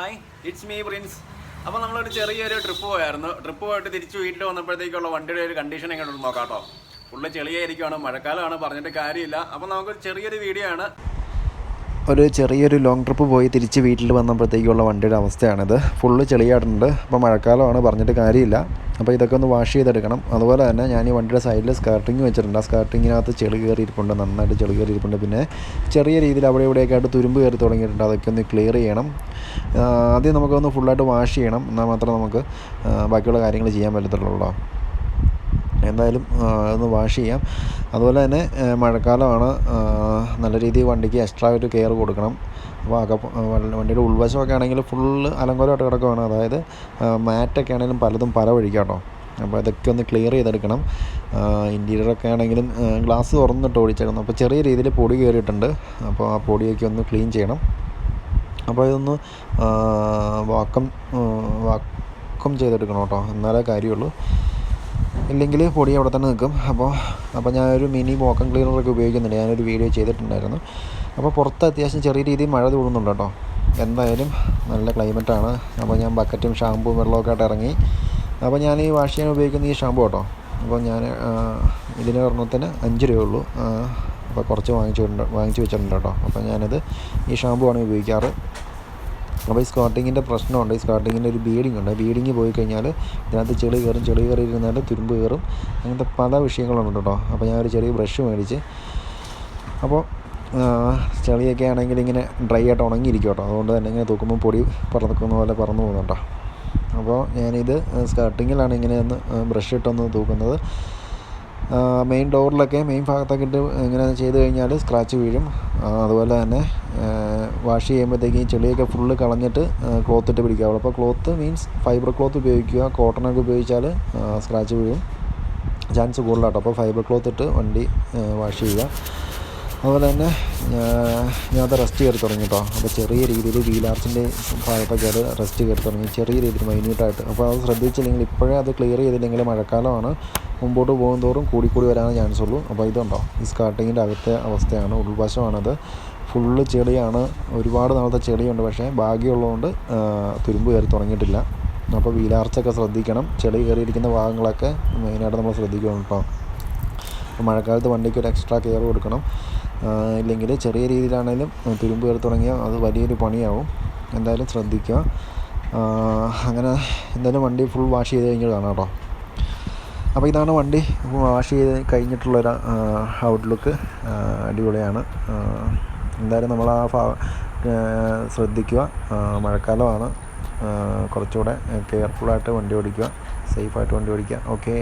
Hi it's me Prince അപ്പോൾ നമ്മളൊരു ചെറിയൊരു ട്രിപ്പ് പോയായിരുന്നു. ട്രിപ്പ് പോയിട്ട് തിരിച്ച് വീട്ടിൽ വന്നപ്പോഴത്തേക്കുള്ള വണ്ടിയുടെ ഒരു കണ്ടീഷൻ എങ്ങോട്ട് നോക്കാം കേട്ടോ. ഫുള്ള് ചെളിയായിരിക്കുവാണ് മഴക്കാലമാണ് പറഞ്ഞിട്ട് കാര്യമില്ല. അപ്പോൾ നമുക്ക് ചെറിയൊരു വീഡിയോ ആണ്. ഒരു ചെറിയൊരു ലോങ് ട്രിപ്പ് പോയി തിരിച്ച് വീട്ടിൽ വന്നപ്പോഴത്തേക്കുള്ള വണ്ടിയുടെ അവസ്ഥയാണിത്. ഫുള്ള് ചെളിയാടുന്നുണ്ട് അപ്പോൾ മഴക്കാലമാണ്. പറഞ്ഞിട്ട് കാര്യമില്ല. അപ്പോൾ ഇതൊക്കെ ഒന്ന് വാഷ് ചെയ്തെടുക്കണം. അതുപോലെ തന്നെ ഞാൻ ഈ വണ്ടിയുടെ സൈഡിൽ സ്കാർട്ടിങ് വെച്ചിട്ടുണ്ട്. ആ സ്കാർട്ടിങ്ങിനകത്ത് ചെളി കയറിയിരിപ്പുണ്ട്. നന്നായിട്ട് ചെളി കയറിയിരിപ്പുണ്ട്. പിന്നെ ചെറിയ രീതിയിൽ അവിടെ ഇവിടെയൊക്കെ ആയിട്ട് തുരുമ്പ് കയറി തുടങ്ങിയിട്ടുണ്ട്. അതൊക്കെ ഒന്ന് ക്ലിയർ ചെയ്യണം. ആദ്യം നമുക്കൊന്ന് ഫുള്ളായിട്ട് വാഷ് ചെയ്യണം. എന്നാൽ മാത്രമേ നമുക്ക് ബാക്കിയുള്ള കാര്യങ്ങൾ ചെയ്യാൻ പറ്റത്തുള്ളൂ എന്തായാലും ഒന്ന് വാഷ് ചെയ്യാം. അതുപോലെ തന്നെ മഴക്കാലമാണ്. നല്ല രീതിയിൽ വണ്ടിക്ക് എക്സ്ട്രാ ഒരു കെയർ കൊടുക്കണം. അപ്പോൾ അക വണ്ടിയുടെ ഉൾവശമൊക്കെ ആണെങ്കിൽ ഫുള്ള് അലങ്കോലമായിട്ട് കിടക്കുകയാണ് അതായത് മാറ്റൊക്കെ ആണെങ്കിലും പലതും പല വഴിക്കാട്ടോ അപ്പോൾ ഇതൊക്കെ ഒന്ന് ക്ലിയർ ചെയ്തെടുക്കണം. ഇന്റീരിയറൊക്കെ ആണെങ്കിലും ഗ്ലാസ് തുറന്നിട്ട് ഓടിച്ചേക്കണം. അപ്പോൾ ചെറിയ രീതിയിൽ പൊടി കയറിയിട്ടുണ്ട്. അപ്പോൾ ആ പൊടിയൊക്കെ ഒന്ന് ക്ലീൻ ചെയ്യണം. അപ്പോൾ ഇതൊന്ന് വാക്കം വാക്കം ചെയ്തെടുക്കണം കേട്ടോ എന്നാലേ കാര്യമുള്ളൂ. ഇല്ലെങ്കിൽ പൊടി അവിടെ തന്നെ നിൽക്കും. അപ്പോൾ അപ്പോൾ ഞാനൊരു മിനി വോക്കം ക്ലീനറൊക്കെ ഉപയോഗിക്കുന്നുണ്ട്. ഞാനൊരു വീഡിയോ ചെയ്തിട്ടുണ്ടായിരുന്നു. അപ്പോൾ പുറത്ത് അത്യാവശ്യം ചെറിയ രീതിയിൽ മഴ തൂടുന്നുണ്ട് കേട്ടോ. എന്തായാലും നല്ല ക്ലൈമറ്റാണ് അപ്പോൾ ഞാൻ ബക്കറ്റും ഷാമ്പും വെള്ളമൊക്കെ ആയിട്ട് ഇറങ്ങി. അപ്പോൾ ഞാൻ ഈ വാഷ് ചെയ്യാൻ ഉപയോഗിക്കുന്ന ഈ ഷാമ്പു കേട്ടോ. അപ്പോൾ ഞാൻ ഇതിന് ഒരെണ്ണത്തിന് അഞ്ച് രൂപയുള്ളൂ. അപ്പോൾ കുറച്ച് വാങ്ങിച്ചിട്ടുണ്ട് വാങ്ങിച്ച് വെച്ചിട്ടുണ്ട് കേട്ടോ. അപ്പോൾ ഞാനത് ഈ ഷാമ്പു ആണ് ഉപയോഗിക്കാറ്. അപ്പോൾ ഈ സ്കാർട്ടിങ്ങിന്റെ പ്രശ്നമുണ്ട്. ഈ സ്കാർട്ടിങ്ങിന്റെ ഒരു ബീഡിങ് ഉണ്ട്. ബീഡിങ് പോയി കഴിഞ്ഞാൽ ഇതിനകത്ത് ചെളി കയറും. ചെളി കയറി ഇരുന്നാൽ തുരുമ്പ് കയറും. അങ്ങനത്തെ പല വിഷയങ്ങളുണ്ട് കേട്ടോ. അപ്പോൾ ഞാൻ ഒരു ചെറിയ ബ്രഷ് മേടിച്ച് അപ്പോൾ ചെളിയൊക്കെ ആണെങ്കിൽ ഇങ്ങനെ ഡ്രൈ ആയിട്ട് ഉണങ്ങിയിരിക്കും കേട്ടോ. അതുകൊണ്ട് തന്നെ ഇങ്ങനെ തൂക്കുമ്പോൾ പൊടി പറക്കുന്ന പോലെ പറന്നു പോകുന്നുണ്ടോ അപ്പോൾ ഞാനിത് സ്കാർട്ടിങ്ങിലാണ് ഇങ്ങനെ ഒന്ന് ബ്രഷ് ഇട്ടൊന്ന് തൂക്കുന്നത്. മെയിൻ ഡോറിലൊക്കെ മെയിൻ ഭാഗത്തൊക്കെ ഇട്ട് ഇങ്ങനെ ചെയ്ത് കഴിഞ്ഞാൽ സ്ക്രാച്ച് വീഴും. അതുപോലെ തന്നെ വാഷ് ചെയ്യുമ്പോഴത്തേക്കും ചെളിയൊക്കെ ഫുള്ള് കളഞ്ഞിട്ട് ക്ലോത്ത് ഇട്ട് പിടിക്കാവുള്ളൂ. അപ്പോൾ ക്ലോത്ത് മീൻസ് ഫൈബർ ക്ലോത്ത് ഉപയോഗിക്കുക. കോട്ടണൊക്കെ ഉപയോഗിച്ചാൽ സ്ക്രാച്ച് വീഴും. ചാൻസ് കൂടുതലാട്ടോ. അപ്പോൾ ഫൈബർ ക്ലോത്ത് ഇട്ട് വണ്ടി വാഷ് ചെയ്യുക. അതുപോലെ തന്നെ ഞാൻ അത് റെസ്റ്റ് കയറി തുടങ്ങി കേട്ടോ അപ്പോൾ ചെറിയ രീതിയിൽ വീലാർച്ചിന്റെ ഭാഗത്തൊക്കെ അത് റെസ്റ്റ് കയറി തുടങ്ങി. ചെറിയ രീതിയിൽ മൈന്യൂട്ടായിട്ട് അപ്പോൾ അത് ശ്രദ്ധിച്ചില്ലെങ്കിൽ ഇപ്പോഴേ അത് ക്ലിയർ ചെയ്തില്ലെങ്കിൽ മഴക്കാലമാണ്. മുമ്പോട്ട് പോകും തോറും കൂടിക്കൂടി വരാനേ ചാൻസ് ഉള്ളൂ അപ്പോൾ ഇതുണ്ടോ? ഈ സ്കാർട്ടിങ്ങിന്റെ അകത്തെ അവസ്ഥയാണ്. ഉൾവശമാണത്. ഫുള്ള് ചെടിയാണ് ഒരുപാട് നാളത്തെ ചെടിയുണ്ട് പക്ഷേ ഭാഗ്യമുള്ളതുകൊണ്ട് തുരുമ്പ് കയറി തുടങ്ങിയിട്ടില്ല. അപ്പോൾ വീലാർച്ചൊക്കെ ശ്രദ്ധിക്കണം. ചെളി കയറിയിരിക്കുന്ന ഭാഗങ്ങളൊക്കെ മെയിനായിട്ട് നമ്മൾ ശ്രദ്ധിക്കണം കേട്ടോ. മഴക്കാലത്ത് വണ്ടിക്ക് ഒരു എക്സ്ട്രാ കെയർ കൊടുക്കണം. ഇല്ലെങ്കിൽ ചെറിയ രീതിയിലാണെങ്കിലും തുരുമ്പ് കയറി തുടങ്ങിയാൽ അത് വലിയൊരു പണിയാവും. എന്തായാലും ശ്രദ്ധിക്കുക. അങ്ങനെ എന്തായാലും വണ്ടി ഫുൾ വാഷ് ചെയ്ത് കഴിഞ്ഞ് കാണാം കേട്ടോ. അപ്പോൾ ഇതാണ് വണ്ടി. ഇപ്പോൾ വാഷ് ചെയ്ത് കഴിഞ്ഞിട്ടുള്ളൊരു ഔട്ട്ലുക്ക് അടിപൊളിയാണ്. എന്തായാലും നമ്മൾ ആ ഭാ ശ്രദ്ധിക്കുക. മഴക്കാലമാണ്. കുറച്ചുകൂടെ കെയർഫുള്ളായിട്ട് വണ്ടി ഓടിക്കുക. സേഫായിട്ട് വണ്ടി ഓടിക്കുക. ഓക്കേ.